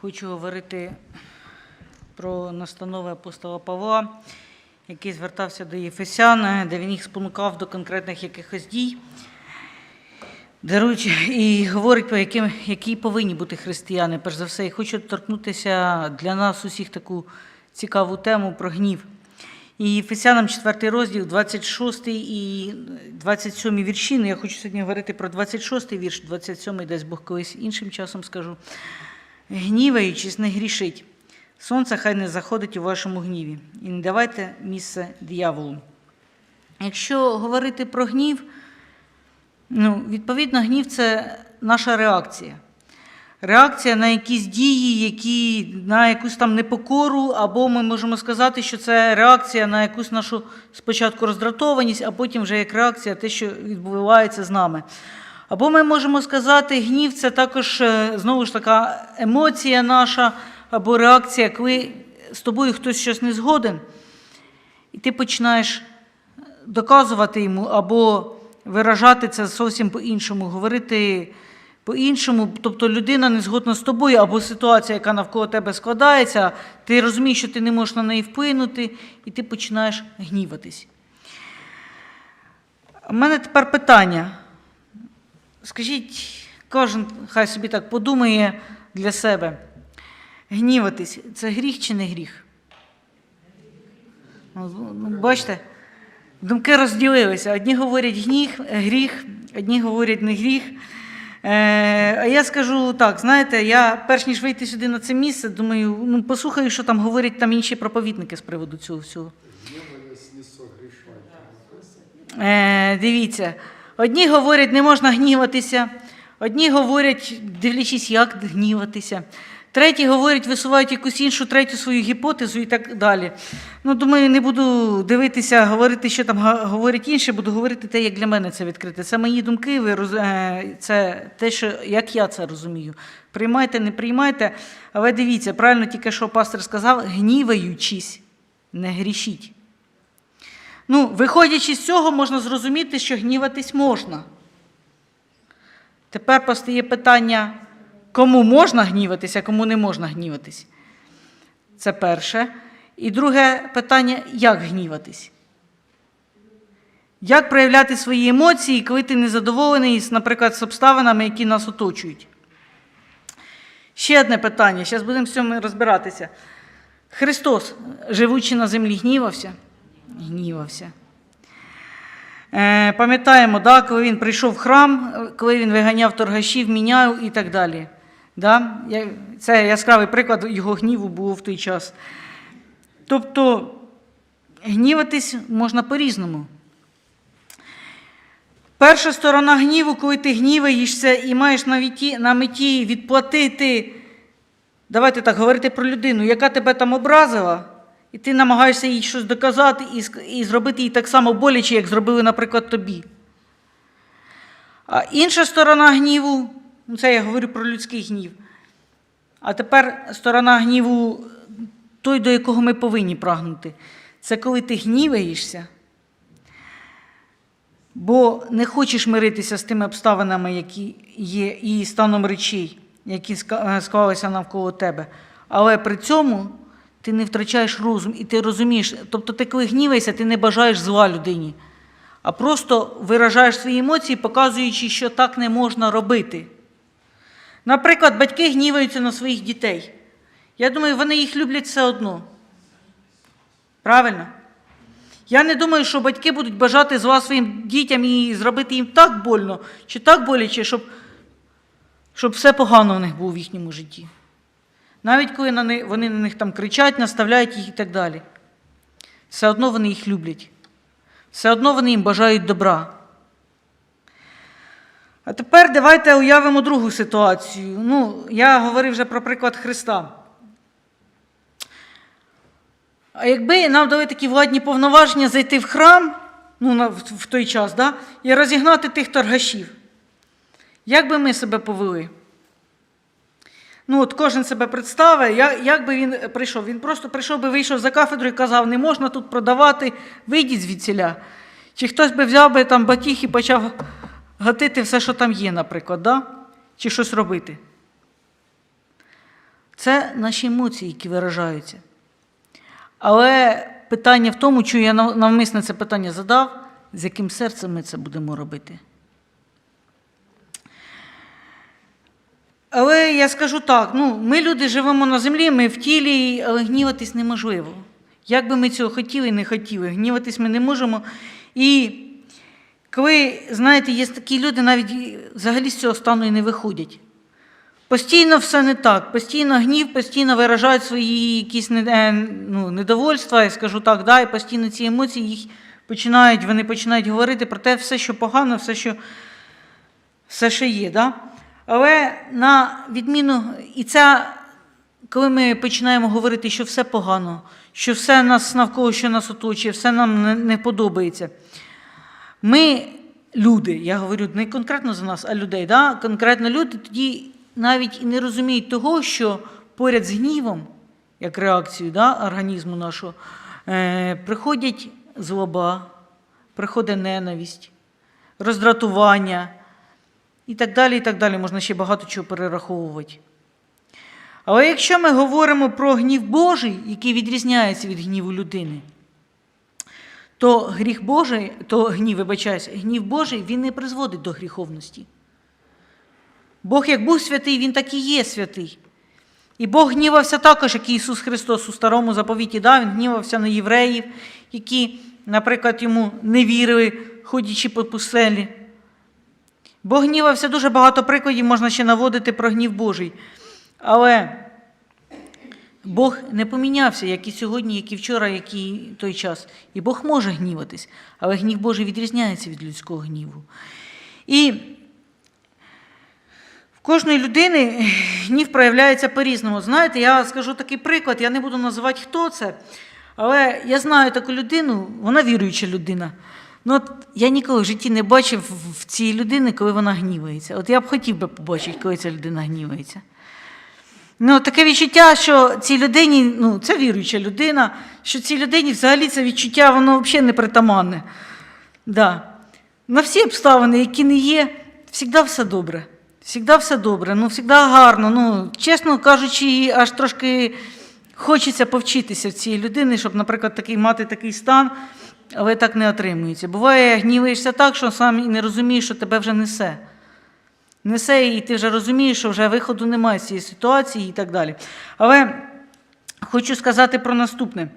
Хочу говорити про настанови апостола Павла, який звертався до Єфесян, де він їх спонукав до конкретних якихось дій. Даруючи, і говорить про які, які повинні бути християни. Перш за все, і хочу торкнутися для нас усіх таку цікаву тему про гнів. І Єфесянам 4 розділ, 26 і 27 вірші. Ну, я хочу сьогодні говорити про 26 вірш, 27 десь Бог колись іншим часом скажу. Гніваючись, не грішить. Сонце хай не заходить у вашому гніві. І не давайте місце дияволу. Якщо говорити про гнів, ну, відповідно, гнів це наша реакція. Реакція на якісь дії, які, на якусь там непокору, або ми можемо сказати, що це реакція на якусь нашу спочатку роздратованість, а потім вже як реакція те, що відбувається з нами. Або ми можемо сказати, гнів це також е, знову ж така емоція наша, або реакція, коли з тобою хтось щось не згоден, і ти починаєш доказувати йому або виражати це зовсім по-іншому, говорити по-іншому. Тобто людина не згодна з тобою, або ситуація, яка навколо тебе складається, ти розумієш, що ти не можеш на неї вплинути, і ти починаєш гніватись. У мене тепер питання. Скажіть, кожен хай собі так подумає для себе. Гніватись це гріх чи не гріх? Ну, ну, бачите, думки розділилися. Одні говорять гніх, гріх, одні говорять не гріх. Е, а я скажу так: знаєте, я перш ніж вийти сюди на це місце, думаю, ну послухаю, що там говорять там інші проповідники з приводу цього всього. Е, дивіться, одні говорять, не можна гніватися, одні говорять, дивлячись, як гніватися. Треті говорять, висувають якусь іншу, третю свою гіпотезу і так далі. Ну, думаю, не буду дивитися, говорити, що там говорять інші, буду говорити те, як для мене це відкрите. Це мої думки, ви роз... е, це те, що як я це розумію. Приймайте, не приймайте. Але дивіться, правильно тільки що пастор сказав, гніваючись, не грішіть. Ну, виходячи з цього, можна зрозуміти, що гніватись можна. Тепер постає питання, кому можна гніватися, кому не можна гніватись. Це перше. І друге питання, як гніватись? Як проявляти свої емоції, коли ти незадоволений, наприклад, з обставинами, які нас оточують? Ще одне питання, зараз будемо з цьому розбиратися. Христос, живучи на землі, гнівався? Гнівався. Е, пам'ятаємо, да, коли він прийшов в храм, коли він виганяв торгашів, міняв і так далі. Да? Це яскравий приклад його гніву було в той час. Тобто гніватись можна по-різному. Перша сторона гніву, коли ти гніваєшся і маєш на меті відплатити, давайте так говорити про людину, яка тебе там образила, і ти намагаєшся їй щось доказати і, зробити їй так само боляче, як зробили, наприклад, тобі. А інша сторона гніву, ну це я говорю про людський гнів. А тепер сторона гніву, той, до якого ми повинні прагнути, це коли ти гніваєшся, бо не хочеш миритися з тими обставинами, які є, і станом речей, які е, склалися навколо тебе. Але при цьому ти не втрачаєш розум і ти розумієш, тобто ти коли гніваєшся, ти не бажаєш зла людині, а просто виражаєш свої емоції, показуючи, що так не можна робити. Наприклад, батьки гніваються на своїх дітей. Я думаю, вони їх люблять все одно. Правильно? Я не думаю, що батьки будуть бажати зла своїм дітям і зробити їм так больно чи так боляче, щоб, щоб все погано в них було в їхньому житті. Навіть коли на них, вони на них там кричать, наставляють їх і так далі. Все одно вони їх люблять. Все одно вони їм бажають добра. А тепер давайте уявимо другу ситуацію. Ну, я говорив вже про приклад Христа. А якби нам дали такі владні повноваження зайти в храм ну, в, той час, да, і розігнати тих торгашів, як би ми себе повели? Ну, от кожен себе представить, як, як би він прийшов. Він просто прийшов би, вийшов за кафедру і казав, не можна тут продавати, вийдіть звідсіля. Чи хтось би взяв би там батіг і почав гатити все, що там є, наприклад, да? чи щось робити. Це наші емоції, які виражаються. Але питання в тому, що я нав- навмисно це питання задав, з яким серцем ми це будемо робити. Але я скажу так: ну, ми люди живемо на землі, ми в тілі, але гніватись неможливо. Як би ми цього хотіли, не хотіли, гніватись ми не можемо. І коли, знаєте, є такі люди, навіть взагалі з цього стану і не виходять. Постійно все не так, постійно гнів, постійно виражають свої якісь е, ну, недовольства, я скажу так, да, і постійно ці емоції їх починають, вони починають говорити про те, все, що погано, все, що, все, що є. Да? Але на відміну, і це, коли ми починаємо говорити, що все погано, що все нас навколо, що нас оточує, все нам не подобається. Ми, люди, я говорю не конкретно за нас, а людей, да? конкретно люди тоді навіть і не розуміють того, що поряд з гнівом, як реакцію да, організму нашого, е, приходять злоба, приходить ненависть, роздратування і так далі. і так далі. Можна ще багато чого перераховувати. Але якщо ми говоримо про гнів Божий, який відрізняється від гніву людини, то гріх Божий, то гнів, вибачаюсь, гнів Божий він не призводить до гріховності. Бог, як був святий, Він так і є святий. І Бог гнівався також, як Ісус Христос у старому заповіті, да? Він гнівався на євреїв, які, наприклад, йому не вірили, ходячи по пустелі. Бог гнівався дуже багато прикладів, можна ще наводити про гнів Божий. Але Бог не помінявся, як і сьогодні, як і вчора, як і той час. І Бог може гніватись, але гнів Божий відрізняється від людського гніву. І в кожної людини гнів проявляється по-різному. Знаєте, я скажу такий приклад, я не буду називати, хто це, але я знаю таку людину, вона віруюча людина. Ну, от я ніколи в житті не бачив в цій людини, коли вона гнівається. От я б хотів би побачити, коли ця людина гнівається. Ну, таке відчуття, що цій людині, ну, це віруюча людина, що цій людині взагалі це відчуття, воно взагалі не притаманне. Да. На всі обставини, які не є, завжди все добре. Всігда все добре, ну, завжди гарно. Ну, чесно кажучи, аж трошки хочеться повчитися в цієї людини, щоб, наприклад, такий, мати такий стан, але так не отримується. Буває, гніваєшся так, що сам і не розумієш, що тебе вже несе несе, і ти вже розумієш, що вже виходу немає з цієї ситуації і так далі. Але хочу сказати про наступне.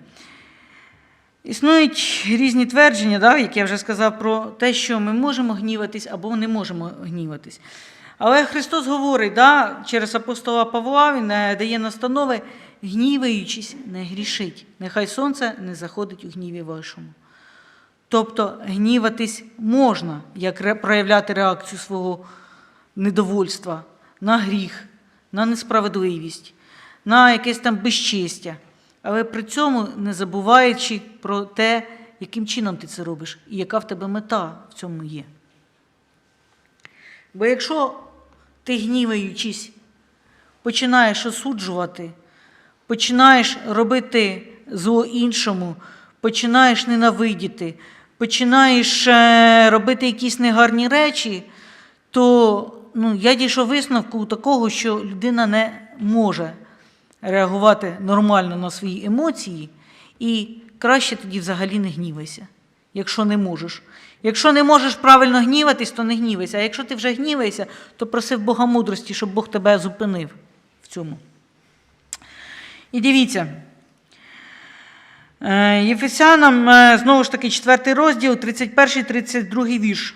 Існують різні твердження, да, як я вже сказав, про те, що ми можемо гніватись або не можемо гніватись. Але Христос говорить да, через апостола Павла, Він е, дає настанови, гніваючись, не грішить. Нехай сонце не заходить у гніві вашому. Тобто гніватись можна, як проявляти реакцію свого недовольства на гріх, на несправедливість, на якесь там безчестя, але при цьому не забуваючи про те, яким чином ти це робиш і яка в тебе мета в цьому є. Бо якщо ти гніваючись, починаєш осуджувати, починаєш робити зло іншому, починаєш ненавидіти, починаєш е, робити якісь негарні речі, то ну, я дійшов висновку такого, що людина не може реагувати нормально на свої емоції, і краще тоді взагалі не гнівайся, якщо не можеш. Якщо не можеш правильно гніватись, то не гнівайся. А якщо ти вже гніваєшся, то проси в Бога мудрості, щоб Бог тебе зупинив в цьому. І дивіться. Е, Єфесянам, е, знову ж таки, 4 розділ, 31-32 вірш.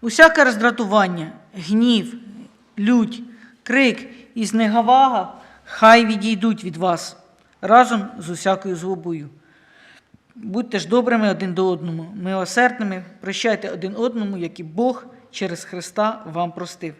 Усяке роздратування, гнів, лють, крик і знеговага хай відійдуть від вас разом з усякою злобою. Будьте ж добрими один до одному, милосердними, прощайте один одному, як і Бог через Христа вам простив.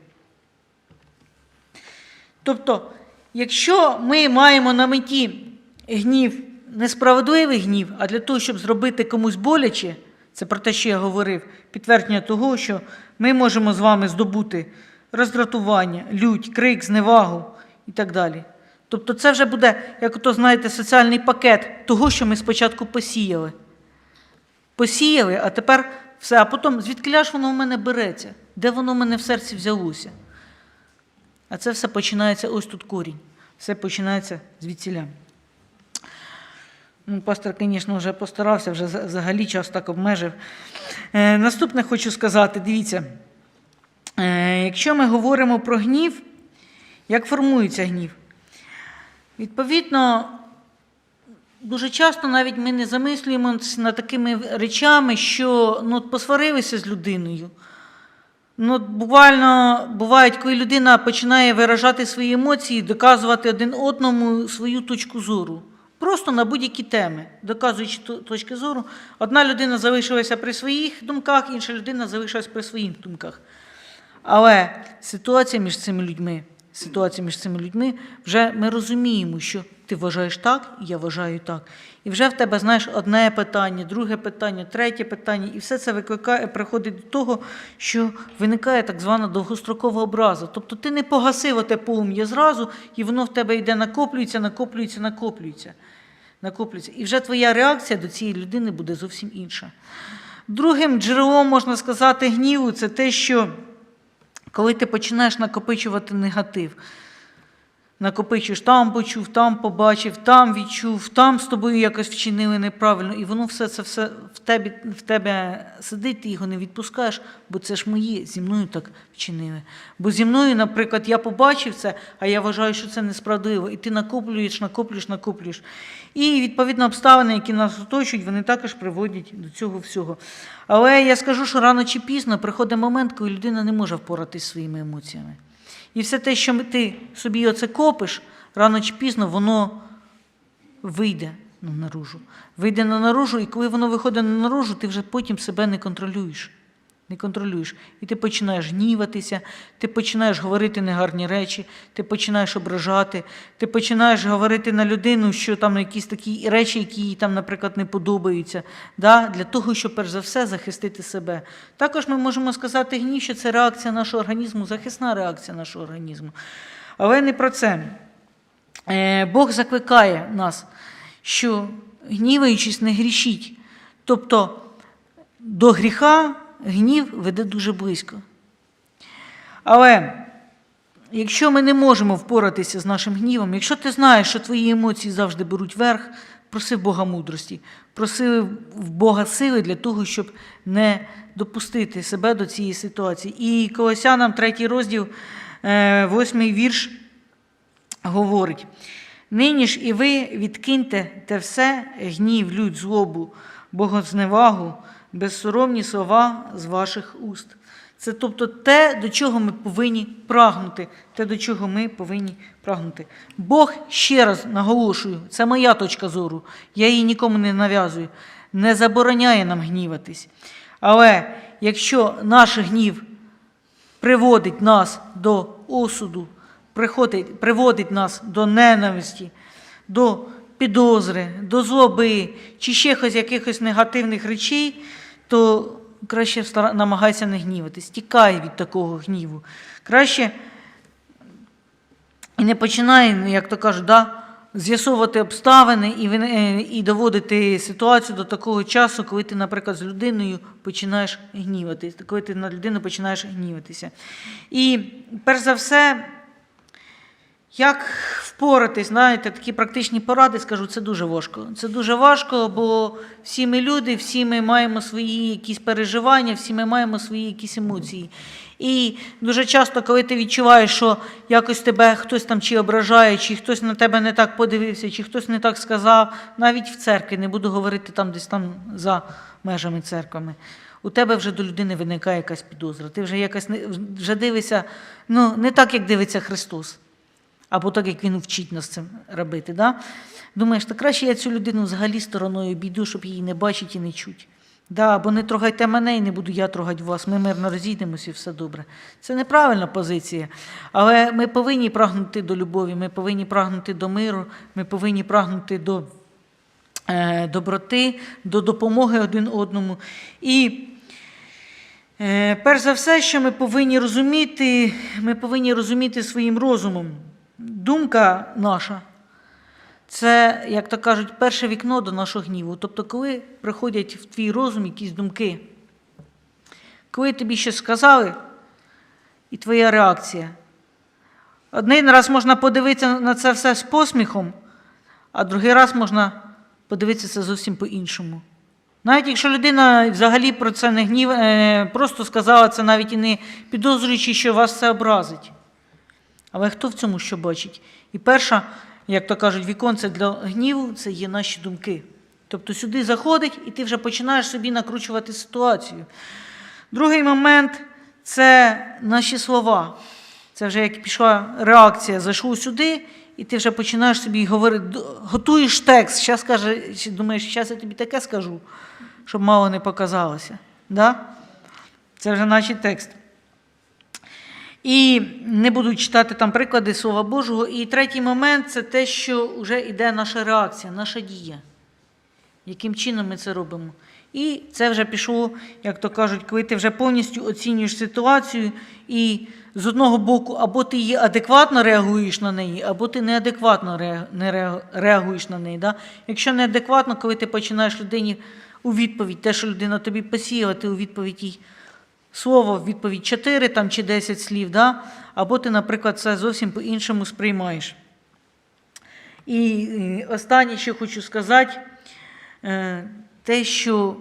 Тобто, якщо ми маємо на меті гнів, несправедливий гнів, а для того, щоб зробити комусь боляче, це про те, що я говорив, підтвердження того, що ми можемо з вами здобути роздратування, лють, крик, зневагу і так далі. Тобто це вже буде, як ото, знаєте, соціальний пакет того, що ми спочатку посіяли. Посіяли, а тепер все. А потім, звідки ж воно в мене береться? Де воно в мене в серці взялося? А це все починається ось тут корінь. Все починається звідсіля. Ну, пастор, звісно, вже постарався, вже взагалі час так обмежив. Е, наступне хочу сказати: дивіться, е, якщо ми говоримо про гнів, як формується гнів? Відповідно, дуже часто навіть ми не замислюємося над такими речами, що ну, посварилися з людиною. Ну, буквально бувають, коли людина починає виражати свої емоції, доказувати один одному свою точку зору. Просто на будь-які теми, доказуючи точки зору. Одна людина залишилася при своїх думках, інша людина залишилась при своїх думках. Але ситуація між цими людьми, ситуація між цими людьми, вже ми розуміємо, що ти вважаєш так, і я вважаю так. І вже в тебе, знаєш, одне питання, друге питання, третє питання, і все це викликає, приходить до того, що виникає так звана довгострокова образа. Тобто ти не погасив оте полум'я зразу, і воно в тебе йде накоплюється, накоплюється, накоплюється. Накоплюється. І вже твоя реакція до цієї людини буде зовсім інша. Другим джерелом, можна сказати, гніву це те, що коли ти починаєш накопичувати негатив, накопичуєш там почув, там побачив, там відчув, там з тобою якось вчинили неправильно, і воно все це все в тебе, в тебе сидить, ти його не відпускаєш, бо це ж моє, зі мною так вчинили. Бо зі мною, наприклад, я побачив це, а я вважаю, що це несправедливо. І ти накоплюєш, накоплюєш, накоплюєш. І відповідно обставини, які нас оточують, вони також приводять до цього всього. Але я скажу, що рано чи пізно приходить момент, коли людина не може впоратись своїми емоціями. І все те, що ти собі оце копиш, рано чи пізно воно вийде на наружу. Вийде на наружу, і коли воно виходить на наружу, ти вже потім себе не контролюєш. Не контролюєш. І ти починаєш гніватися, ти починаєш говорити негарні речі, ти починаєш ображати, ти починаєш говорити на людину, що там якісь такі речі, які їй там, наприклад, не подобаються, да? для того, щоб перш за все захистити себе. Також ми можемо сказати гнів, що це реакція нашого організму, захисна реакція нашого організму. Але не про це. Е, Бог закликає нас, що гніваючись, не грішіть. Тобто до гріха гнів веде дуже близько. Але якщо ми не можемо впоратися з нашим гнівом, якщо ти знаєш, що твої емоції завжди беруть верх, проси Бога мудрості, проси в Бога сили для того, щоб не допустити себе до цієї ситуації. І Колосянам, третій розділ, е, восьмий вірш говорить: нині ж і ви відкиньте те все, гнів, лють, злобу, богозневагу, безсоромні слова з ваших уст. Це тобто те, до чого ми повинні прагнути, те, до чого ми повинні прагнути. Бог, ще раз наголошую, це моя точка зору, я її нікому не нав'язую, не забороняє нам гніватись. Але якщо наш гнів приводить нас до осуду, приводить нас до ненависті, до підозри, до злоби чи ще якихось негативних речей, то краще намагайся не гніватись, тікай від такого гніву. Краще і не починай, ну, як то кажуть, да, з'ясовувати обставини і, е, і доводити ситуацію до такого часу, коли ти, наприклад, з людиною починаєш гніватись, коли ти на людину починаєш гніватися. І перш за все, як впоратись, знаєте, такі практичні поради, скажу, це дуже важко. Це дуже важко, бо всі ми люди, всі ми маємо свої якісь переживання, всі ми маємо свої якісь емоції. І дуже часто, коли ти відчуваєш, що якось тебе хтось там чи ображає, чи хтось на тебе не так подивився, чи хтось не так сказав, навіть в церкві, не буду говорити там десь там за межами церквами. У тебе вже до людини виникає якась підозра. Ти вже якось не вже дивишся, ну не так, як дивиться Христос або так, як він вчить нас цим робити. Да? Думаєш, то краще я цю людину взагалі стороною обійду, щоб її не бачити і не чути. Да, або не трогайте мене і не буду я трогати вас, ми мирно розійдемося і все добре. Це неправильна позиція. Але ми повинні прагнути до любові, ми повинні прагнути до миру, ми повинні прагнути до е, доброти, до допомоги один одному. І Е, Перш за все, що ми повинні розуміти, ми повинні розуміти своїм розумом. Думка наша це, як то кажуть, перше вікно до нашого гніву. Тобто, коли приходять в твій розум якісь думки, коли тобі щось сказали, і твоя реакція. Один раз можна подивитися на це все з посміхом, а другий раз можна подивитися це зовсім по-іншому. Навіть якщо людина взагалі про це не гнів, е, просто сказала це навіть і не підозрюючи, що вас це образить. Але хто в цьому що бачить? І перша, як то кажуть, віконце для гніву це є наші думки. Тобто сюди заходить, і ти вже починаєш собі накручувати ситуацію. Другий момент це наші слова. Це вже як пішла реакція, зайшов сюди, і ти вже починаєш собі говорити, готуєш текст. Зараз каже, думаєш, зараз я тобі таке скажу, щоб мало не показалося. Да? Це вже наші тексти. І не буду читати там приклади Слова Божого. І третій момент це те, що вже йде наша реакція, наша дія. Яким чином ми це робимо? І це вже пішло, як то кажуть, коли ти вже повністю оцінюєш ситуацію, і з одного боку, або ти її адекватно реагуєш на неї, або ти неадекватно не реагуєш на неї. Да? Якщо неадекватно, коли ти починаєш людині у відповідь, те, що людина тобі посіяла, ти у відповідь їй слово відповідь 4 там, чи 10 слів, да? або ти, наприклад, це зовсім по-іншому сприймаєш. І е, останнє, що хочу сказати, е, те, що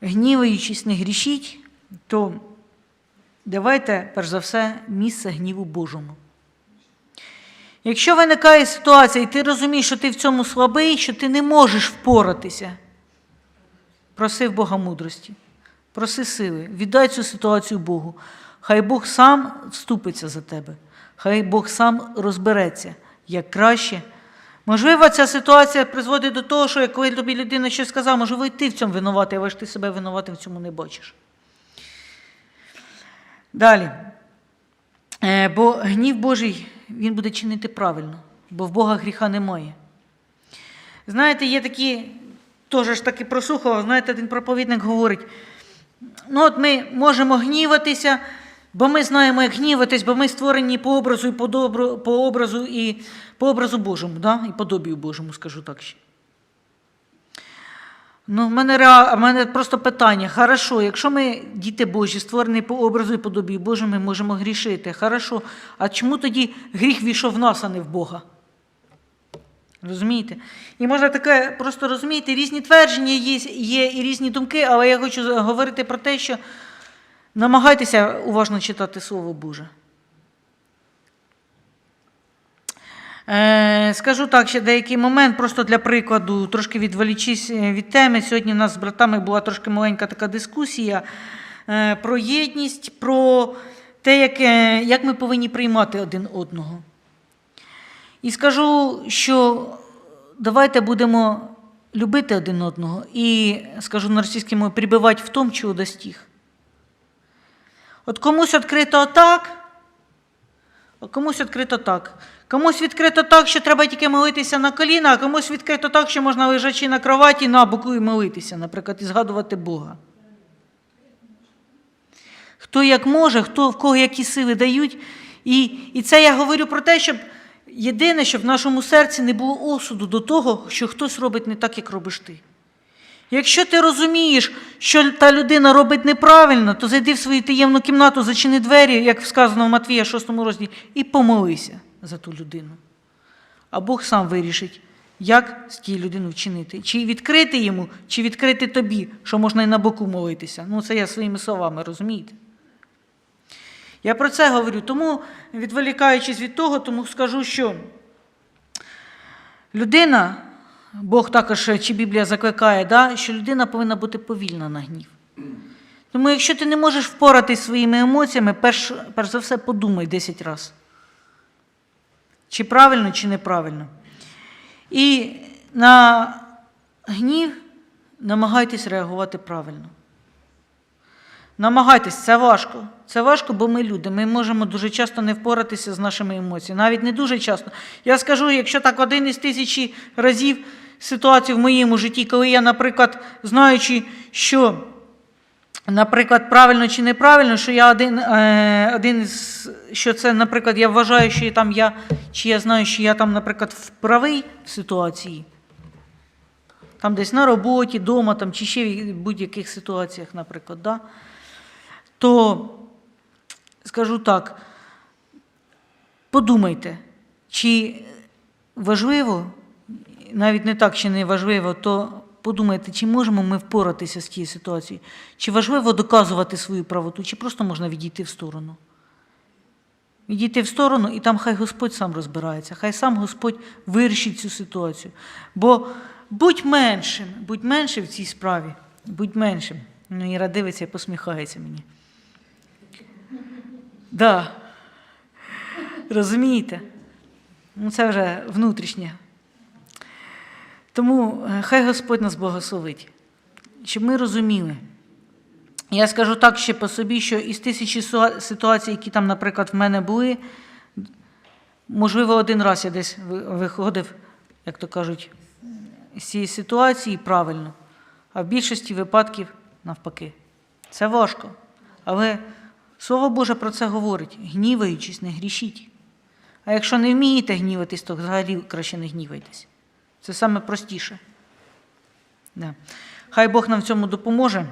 гніваючись, не грішіть, то давайте, перш за все, місце гніву Божому. Якщо виникає ситуація, і ти розумієш, що ти в цьому слабий, що ти не можеш впоратися, проси в Бога мудрості, проси сили, віддай цю ситуацію Богу. Хай Бог сам вступиться за тебе, хай Бог сам розбереться, як краще. Можливо, ця ситуація призводить до того, що коли тобі людина щось сказала, можливо, і ти в цьому винуватий, але ж ти себе винуватим в цьому не бачиш. Далі. Е, Бо гнів Божий він буде чинити правильно, бо в Бога гріха немає. Знаєте, є такі, теж ж таки прослухав, знаєте, один проповідник говорить: ну от ми можемо гніватися, бо ми знаємо, як гніватись, бо ми створені по образу і по, добру, по образу і по образу Божому, да? і подобію Божому, скажу так ще. Ну, в мене, реа... в мене просто питання. Хорошо, якщо ми діти Божі, створені по образу і подобію Божому, ми можемо грішити. Хорошо. А чому тоді гріх війшов в нас, а не в Бога? Розумієте? І можна таке просто розумієте, різні твердження є, є і різні думки, але я хочу говорити про те, що намагайтеся уважно читати Слово Боже. Е, Скажу так, ще деякий момент, просто для прикладу, трошки відволічись е, від теми. Сьогодні у нас з братами була трошки маленька така дискусія е, про єдність, про те, як, як ми повинні приймати один одного. І скажу, що давайте будемо любити один одного і, скажу на російській мові, прибивати в тому, чого достиг. От комусь відкрито так, а комусь відкрито так. Комусь відкрито так, що треба тільки молитися на коліна, а комусь відкрито так, що можна лежачи на кроваті на боку і молитися, наприклад, і згадувати Бога. Хто як може, хто в кого які сили дають. І, і це я говорю про те, щоб єдине, щоб в нашому серці не було осуду до того, що хтось робить не так, як робиш ти. Якщо ти розумієш, що та людина робить неправильно, то зайди в свою таємну кімнату, зачини двері, як сказано в Матвія 6 розділі, і помолися за ту людину. А Бог сам вирішить, як з тією людиною вчинити. Чи відкрити йому, чи відкрити тобі, що можна і на боку молитися. Ну, це я своїми словами, розумієте? Я про це говорю, тому, відволікаючись від того, тому скажу, що людина, Бог також чи Біблія закликає, да, що людина повинна бути повільна на гнів. Тому якщо ти не можеш впоратись своїми емоціями, перш, перш за все подумай 10 разів. Чи правильно, чи неправильно. І на гнів намагайтесь реагувати правильно. Намагайтесь, це важко. Це важко, бо ми люди. Ми можемо дуже часто не впоратися з нашими емоціями. Навіть не дуже часто. Я скажу, якщо так один із тисячі разів ситуацію в моєму житті, коли я, наприклад, знаючи, що, наприклад, правильно чи неправильно, що я один, е, один з, що це, наприклад, я вважаю, що я там я, чи я знаю, що я там, наприклад, правий в ситуації. Там десь на роботі, вдома, там, чи ще в будь-яких ситуаціях, наприклад, да? то скажу так, подумайте, чи важливо, навіть не так, чи не важливо, то подумайте, чи можемо ми впоратися з тією ситуацією, чи важливо доказувати свою правоту, чи просто можна відійти в сторону. Відійти в сторону, і там хай Господь сам розбирається, хай сам Господь вирішить цю ситуацію. Бо будь меншим, будь меншим в цій справі, будь меншим. Ну, Іра дивиться і посміхається мені. Да. Розумієте? Ну, це вже внутрішнє. Тому е, хай Господь нас благословить, щоб ми розуміли. Я скажу так ще по собі, що із тисячі ситуацій, які там, наприклад, в мене були, можливо, один раз я десь виходив, як то кажуть, з цієї ситуації правильно, а в більшості випадків навпаки. Це важко. Але Слово Боже про це говорить: гніваючись, не грішіть. А якщо не вмієте гніватись, то взагалі краще не гнівайтесь. Це саме простіше. Да. Хай Бог нам в цьому допоможе.